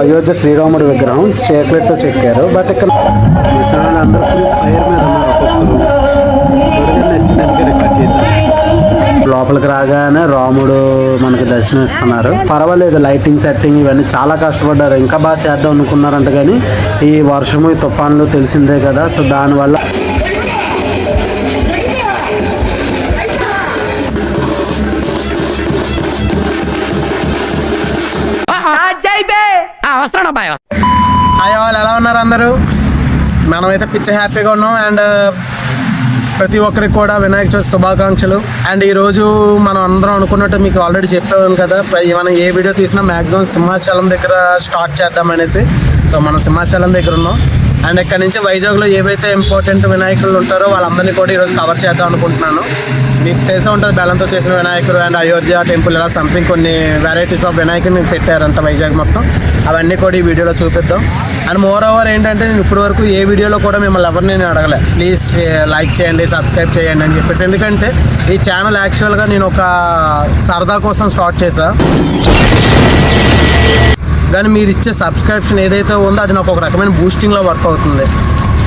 అయోధ్య శ్రీరాముడి విగ్రహం చేక్లెట్తో చెక్కారు బట్ ఇక్కడ ముసలి అందరూ ఫుల్ ఫైర్ మీద ఉన్నారు ఒక్కొక్కరు. చూడగానే నచ్చినట్టుగా రికార్డ్ చేశారు. లోపలికి రాగానే రాముడు మనకి దర్శనం ఇస్తున్నారు. పర్వాలేదు లైటింగ్ సెట్టింగ్ ఇవన్నీ చాలా కష్టపడ్డారు. ఇంకా బాగా చేద్దాం అనుకున్నారంట కానీ ఈ వర్షము ఈ తుఫాన్లు తెలిసిందే కదా. సో దానివల్ల వస్తాడు అబ్బాయి హాయ్ వాళ్ళు ఎలా ఉన్నారు అందరూ? మనమైతే పిచ్చ హ్యాపీగా ఉన్నాం. అండ్ ప్రతి ఒక్కరికి కూడా వినాయక చవితి శుభాకాంక్షలు. అండ్ ఈరోజు మనం అందరం అనుకున్నట్టు మీకు ఆల్రెడీ చెప్పాము కదా. మనం ఏ వీడియో తీసినా మ్యాక్సిమం సింహాచలం దగ్గర స్టార్ట్ చేద్దాం అనేసి. సో మనం సింహాచలం దగ్గర ఉన్నాం. అండ్ ఇక్కడ నుంచి వైజాగ్లో ఏవైతే ఇంపార్టెంట్ వినాయకులు ఉంటారో వాళ్ళందరినీ కూడా ఈరోజు కవర్ చేద్దాం అనుకుంటున్నాను. మీకు తెలిసే ఉంటుంది బెల్లంతో చేసిన వినాయకుడు అండ్ అయోధ్య టెంపుల్ ఇలా సంథింగ్ కొన్ని వెరైటీస్ ఆఫ్ వినాయకుని పెట్టారంట వైజాగ్ మొత్తం. అవన్నీ కూడా ఈ వీడియోలో చూపిద్దాం. అండ్ మోర్ ఓవర్ ఏంటంటే నేను ఇప్పటి వరకు ఏ వీడియోలో కూడా మిమ్మల్ని ఎవరిని నేను అడగలే. ప్లీజ్ లైక్ చేయండి సబ్స్క్రైబ్ చేయండి అని చెప్పేసి. ఎందుకంటే ఈ ఛానల్ యాక్చువల్గా నేను ఒక సరదా కోసం స్టార్ట్ చేశాను కానీ మీరు ఇచ్చే సబ్స్క్రిప్షన్ ఏదైతే ఉందో అది నాకు ఒక రకమైన బూస్టింగ్లో వర్క్ అవుతుంది.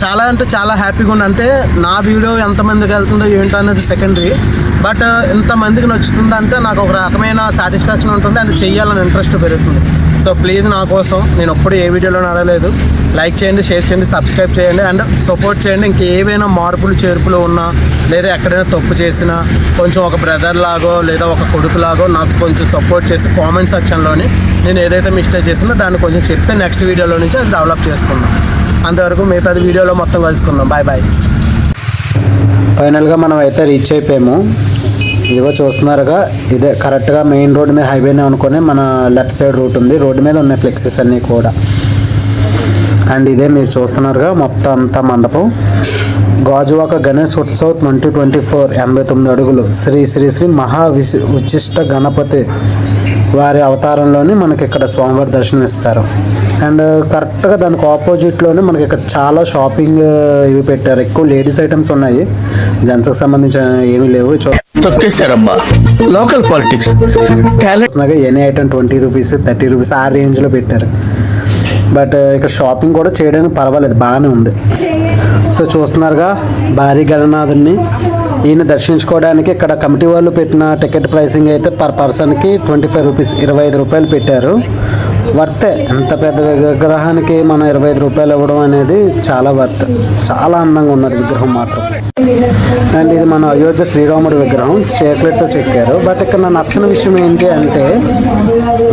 చాలా అంటే చాలా హ్యాపీగా ఉంది అంటే నా వీడియో ఎంతమందికి వెళ్తుందో ఏంటో అనేది సెకండరీ బట్ ఎంతమందికి uh, నచ్చుతుంది అంటే నాకు ఒక రకమైన సాటిస్ఫాక్షన్ ఉంటుంది అండ్ చేయాలని ఇంట్రెస్ట్ పెరుగుతుంది. సో ప్లీజ్ నా కోసం నేను ఎప్పుడు ఏ వీడియోలో అడగలేదు లైక్ చేయండి షేర్ చేయండి సబ్స్క్రైబ్ చేయండి అండ్ సపోర్ట్ చేయండి. ఇంక ఏవైనా మార్పులు చేర్పులు ఉన్నా లేదా ఎక్కడైనా తప్పు చేసినా కొంచెం ఒక బ్రదర్ లాగో లేదా ఒక కొడుకు లాగో నాకు కొంచెం సపోర్ట్ చేసి కామెంట్ సెక్షన్లోని నేను ఏదైతే మిస్టేక్ చేసిందో దాన్ని కొంచెం చెప్తే నెక్స్ట్ వీడియోలో నుంచి అది డెవలప్ చేసుకుందాం. అంతవరకు మిగతాది వీడియోలో మొత్తం కలుసుకుందాం. బాయ్ బాయ్ ఫైనల్గా మనం అయితే రీచ్ అయిపోయాము. ఇదిగో చూస్తున్నారుగా ఇదే కరెక్ట్గా మెయిన్ రోడ్ మీద హైవేనే అనుకొని మన లెఫ్ట్ సైడ్ రూట్ ఉంది. రోడ్డు మీద ఉన్నాయి ఫ్లెక్సెస్ అన్నీ కూడా. అండ్ ఇదే మీరు చూస్తున్నారుగా మొత్తం అంతా మండపం. Gajuwaka Ganesh Utsav twenty twenty four ఎనభై తొమ్మిది అడుగులు. శ్రీ శ్రీ శ్రీ మహా విశి ఉచిష్ట గణపతి. వారి అవతారంలోని మనకి ఇక్కడ స్వామివారి దర్శనం ఇస్తారు అండ్ కరెక్ట్గా దానికి ఆపోజిట్లోనే మనకి ఇక్కడ చాలా షాపింగ్ ఇవి పెట్టారు. ఎక్కువ లేడీస్ ఐటమ్స్ ఉన్నాయి. జెంట్స్కి సంబంధించిన ఏమీ లేవు. తొక్కేశారమ్మా. Local politics. Talent any item twenty rupees thirty rupees ఆ రేంజ్లో పెట్టారు. బట్ ఇక్కడ షాపింగ్ కూడా చేయడానికి పర్వాలేదు. బాగానే ఉంది. సో చూస్తున్నారుగా భారీ గణనాథుని ఈయన దర్శించుకోవడానికి ఇక్కడ కమిటీ వాళ్ళు పెట్టిన టికెట్ ప్రైసింగ్ అయితే పర్ పర్సన్కి ట్వంటీ ఫైవ్ రూపీస్ ఇరవై ఐదు రూపాయలు పెట్టారు. వర్తే ఎంత పెద్ద విగ్రహానికి మనం ఇరవై ఐదు రూపాయలు ఇవ్వడం అనేది చాలా వర్త్. చాలా అందంగా ఉన్నది విగ్రహం మాత్రం. అండ్ ఇది మన అయోధ్య శ్రీరాముడి విగ్రహం చేక్లెట్తో చెక్కారు. బట్ ఇక్కడ నా నచ్చిన విషయం ఏంటి అంటే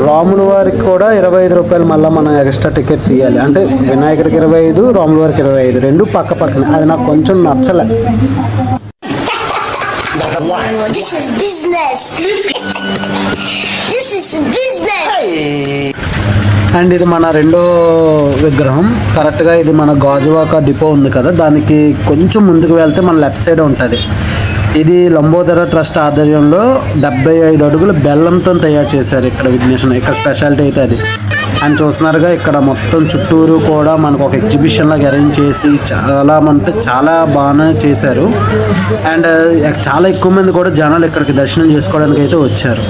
రాముల వారికి కూడా ఇరవై ఐదు రూపాయలు మళ్ళీ మనం ఎక్స్ట్రా టికెట్ తీయాలి. అంటే వినాయకుడికి ఇరవై ఐదు రాముల వారికి ఇరవై ఐదు రెండు పక్క పక్కన. అది నాకు కొంచెం నచ్చలే. This is business. This is business. And ఇది మన రెండో విగ్రహం. కరెక్ట్గా ఇది మన గాజువాక డిపో ఉంది కదా. దానికి కొంచెం ముందుకు వెళ్తే మన లెఫ్ట్ సైడ్ ఉంటుంది. ఇది లంబోదర ట్రస్ట్ ఆధ్వర్యంలో డెబ్బై ఐదు అడుగుల బెల్లంతో తయారు చేశారు ఇక్కడ విఘ్నేశ్వర. ఇక్కడ స్పెషాలిటీ అయితే అది. అండ్ చూస్తున్నారుగా. ఇక్కడ మొత్తం చుట్టూరు కూడా మనకు ఒక ఎగ్జిబిషన్ లాగా అరేంజ్ చేసి చాలా అంటే చాలా బాగానే చేశారు. అండ్ చాలా ఎక్కువ మంది కూడా జనాలు ఇక్కడికి దర్శనం చేసుకోవడానికి అయితే వచ్చారు.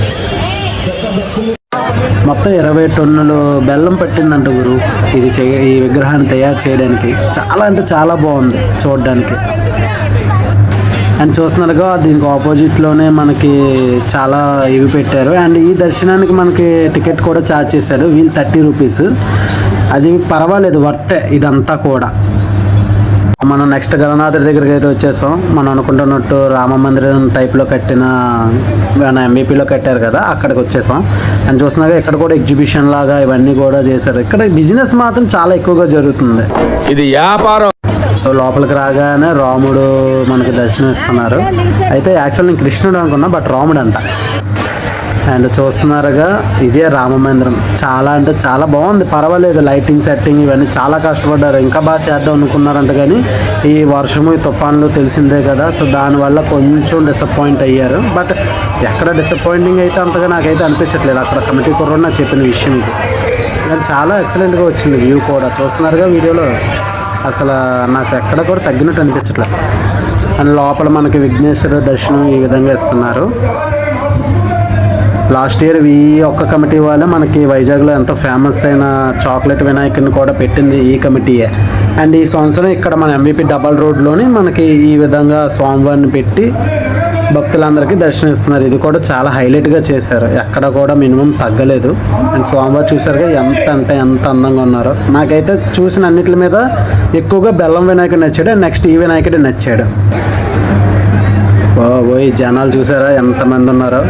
మొత్తం ఇరవై టన్నులు బెల్లం పెట్టిందంట గురు. ఇది చే ఈ విగ్రహాన్ని తయారు చేయడానికి. చాలా అంటే చాలా బాగుంది చూడడానికి. అండ్ చూస్తున్నారుగా దీనికి ఆపోజిట్లోనే మనకి చాలా ఇవి పెట్టారు. అండ్ ఈ దర్శనానికి మనకి టికెట్ కూడా ఛార్జ్ చేశాడు. వీల్ థర్టీ రూపీస్ అది పర్వాలేదు వర్తే ఇదంతా కూడా. మనం నెక్స్ట్ గణనాథుడి దగ్గరికి అయితే వచ్చేసాం. మనం అనుకుంటున్నట్టు రామ మందిరం టైప్లో కట్టిన మన ఎంబీపీలో కట్టారు కదా అక్కడికి వచ్చేసాం. అండ్ చూస్తున్నాగా ఇక్కడ కూడా ఎగ్జిబిషన్ లాగా ఇవన్నీ కూడా చేశారు. ఇక్కడ బిజినెస్ మాత్రం చాలా ఎక్కువగా జరుగుతుంది. ఇది వ్యాపారం. సో లోపలికి రాగానే రాముడు మనకి దర్శనం ఇస్తున్నారు అయితే యాక్చువల్ నేను కృష్ణుడు అనుకున్నా బట్ రాముడు అంట అండ్ చూస్తున్నారుగా ఇదే రామ మందిరం చాలా అంటే చాలా బాగుంది. పర్వాలేదు లైటింగ్ సెట్టింగ్ ఇవన్నీ చాలా కష్టపడ్డారు. ఇంకా బాగా చేద్దాం అనుకున్నారంట కానీ ఈ వర్షము ఈ తుఫాన్లు తెలిసిందే కదా. సో దానివల్ల కొంచెం డిసప్పాయింట్ అయ్యారు. బట్ ఎక్కడ డిసప్పాయింటింగ్ అయితే అంతగా నాకైతే అనిపించట్లేదు. అక్కడ కమిటీ కుర్ర నాకు చెప్పిన విషయం ఇది. కానీ చాలా ఎక్సలెంట్గా వచ్చింది వ్యూ కూడా. చూస్తున్నారుగా వీడియోలో? అసలు నాకు ఎక్కడ కూడా తగ్గినట్టు అనిపించట్లేదు అండ్ లోపల మనకి విఘ్నేశ్వర దర్శనం ఈ విధంగా ఇస్తున్నారు. లాస్ట్ ఇయర్ ఈ ఒక్క కమిటీ వాళ్ళే మనకి వైజాగ్లో ఎంతో ఫేమస్ అయిన చాక్లెట్ వినాయకుని కూడా పెట్టింది ఈ కమిటీయే. అండ్ ఈ సంవత్సరం ఇక్కడ మన ఎంవిపి డబల్ రోడ్లోని మనకి ఈ విధంగా స్వామివారిని పెట్టి భక్తులందరికీ దర్శనం ఇస్తున్నారు ఇది కూడా చాలా హైలైట్గా చేశారు. ఎక్కడ కూడా మినిమం తగ్గలేదు. అండ్ స్వామివారు చూసారుగా ఎంత అంటే ఎంత అందంగా ఉన్నారో. నాకైతే చూసిన అన్నిటి మీద ఎక్కువగా బెల్లం వినాయకుడు నచ్చాడు. అండ్ నెక్స్ట్ ఈ వినాయకుడు నచ్చాడు. పోయి జనాలు చూసారా ఎంతమంది ఉన్నారో.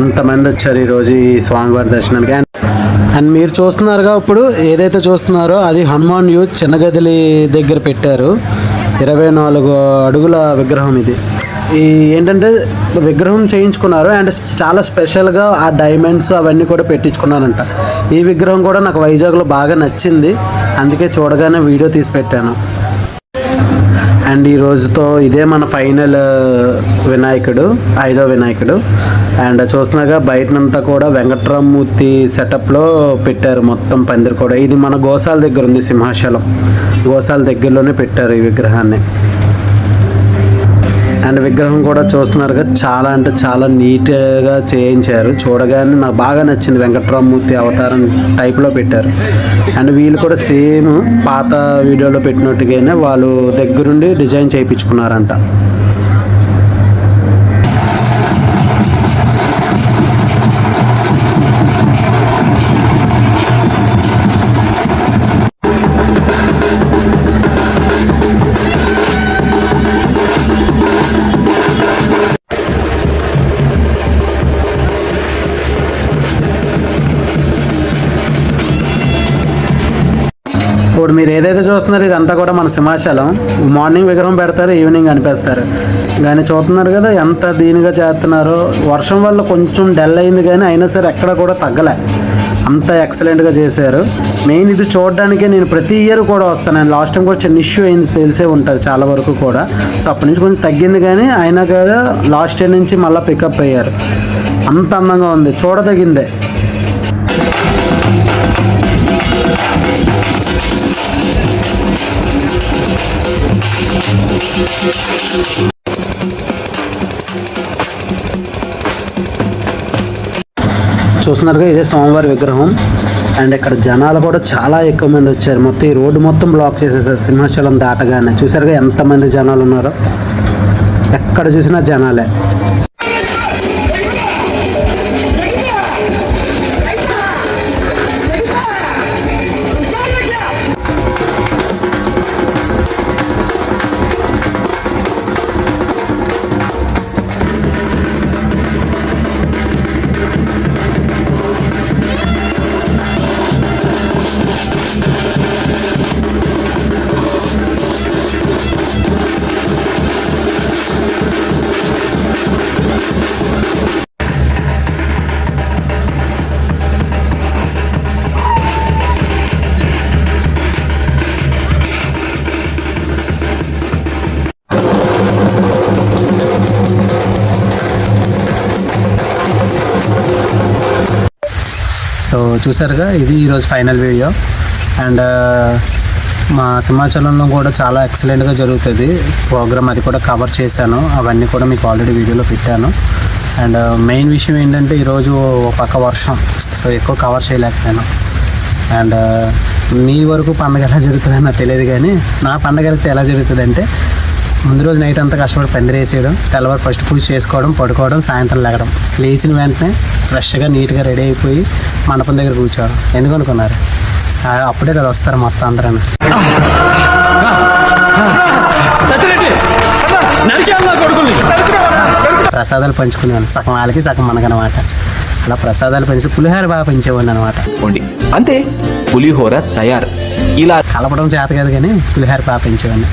ఎంతమంది వచ్చారు ఈరోజు ఈ స్వామివారి దర్శనానికి. అండ్ అండ్ మీరు చూస్తున్నారుగా ఇప్పుడు ఏదైతే చూస్తున్నారో అది హనుమాన్ యూత్ చిన్నగదిలి దగ్గర పెట్టారు. ఇరవై నాలుగు అడుగుల విగ్రహం ఇది. ఈ ఏంటంటే విగ్రహం చేయించుకున్నారు అండ్ చాలా స్పెషల్గా ఆ డైమండ్స్ అవన్నీ కూడా పెట్టించుకున్నారంట ఈ విగ్రహం కూడా నాకు వైజాగ్లో బాగా నచ్చింది. అందుకే చూడగానే వీడియో తీసి పెట్టాను. అండ్ ఈ రోజుతో ఇదే మన ఫైనల్ వినాయకుడు ఐదో వినాయకుడు. అండ్ చూస్తున్నాగా బయటనంతా కూడా వెంకట్రామూర్తి సెటప్లో పెట్టారు మొత్తం పందిరి కూడా. ఇది మన గోశాల దగ్గర ఉంది సింహాచలం. గోశాల దగ్గరలోనే పెట్టారు ఈ విగ్రహాన్ని. అండ్ విగ్రహం కూడా చూస్తున్నారు కదా చాలా అంటే చాలా నీట్గా చేయించారు. చూడగానే నాకు బాగా నచ్చింది వెంకట్రామమూర్తి అవతారం టైప్లో పెట్టారు. అండ్ వీళ్ళు కూడా సేమ్ పాత వీడియోలో పెట్టినట్టుగానే వాళ్ళు దగ్గరుండి డిజైన్ చేయించుకున్నారంట. ఇప్పుడు మీరు ఏదైతే చూస్తున్నారో ఇదంతా కూడా మన సింహాచలం. మార్నింగ్ విగ్రహం పెడతారు ఈవినింగ్ అనిపిస్తారు. కానీ చూస్తున్నారు కదా ఎంత దీనిగా చేస్తున్నారో. వర్షం వల్ల కొంచెం డల్ అయింది కానీ అయినా సరే ఎక్కడ కూడా తగ్గలే. అంత ఎక్సలెంట్గా చేశారు. మెయిన్ ఇది చూడడానికి నేను ప్రతి ఇయర్ కూడా వస్తాను. లాస్ట్ టైం కూడా చిన్న ఇష్యూ అయింది తెలిసే ఉంటుంది చాలా వరకు కూడా. సో అప్పటి నుంచి కొంచెం తగ్గింది కానీ అయినా కూడా లాస్ట్ ఇయర్ నుంచి మళ్ళీ పికప్ అయ్యారు. అంత అందంగా ఉంది. చూడదగిందే. చూస్తున్నారుగా ఇదే స్వామివారి విగ్రహం. అండ్ ఇక్కడ జనాలు కూడా చాలా ఎక్కువ మంది వచ్చారు. మొత్తం ఈ రోడ్డు మొత్తం బ్లాక్ చేసేసారు. సింహాచలం దాటగానే. చూసారుగా ఎంతమంది జనాలు ఉన్నారో. ఎక్కడ చూసినా జనాలే. చూసారుగా ఇది ఈరోజు ఫైనల్ వీడియో అండ్ మా సింహాచలంలో కూడా చాలా ఎక్సలెంట్గా జరుగుతుంది ప్రోగ్రామ్ అది కూడా కవర్ చేశాను. అవన్నీ కూడా మీకు ఆల్రెడీ వీడియోలో పెట్టాను. అండ్ మెయిన్ uh, విషయం ఏంటంటే ఈరోజు పక్క వర్షం. సో ఎక్కువ కవర్ చేయలేకపోయాను. అండ్ uh, మీ వరకు పండగ ఎలా జరుగుతుందో నాకు తెలియదు కానీ నా పండగ అయితే ఎలా జరుగుతుంది అంటే ముందు రోజు నైట్ అంతా కష్టపడి పందిరి వేసేయడం తెల్లవారు ఫస్ట్ పూజ చేసుకోవడం పడుకోవడం సాయంత్రం లేగడం. లేచిన వెంటనే ఫ్రెష్గా నీట్గా రెడీ అయిపోయి మండపం దగ్గర కూర్చోవడం. ఎందుకు అనుకున్నారు? అప్పుడే కదా వస్తారు మొత్తం అందరూ. ప్రసాదాలు పంచుకునేవాళ్ళు. సగం వాళ్ళకి సగం మనకనమాట. అలా ప్రసాదాలు పంచి పులిహార బాగా పెంచేవాడిని అనమాట. అంతే పులిహోర తయారు. ఇలా కలపడం చేత కాదు కానీ పులిహార బాగా పెంచేవాడిని.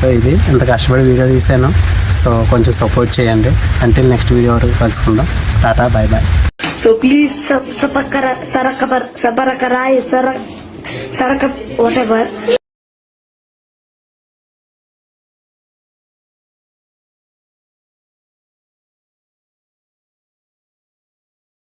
సో ఇది ఎంత కష్టపడి వీడియో తీసాను సో కొంచెం సపోర్ట్ చేయండి. అంటే నెక్స్ట్ వీడియో వరకు కలుసుకుందాం. Tata bye bye so please సరకర సరకర సరక వాటెవర్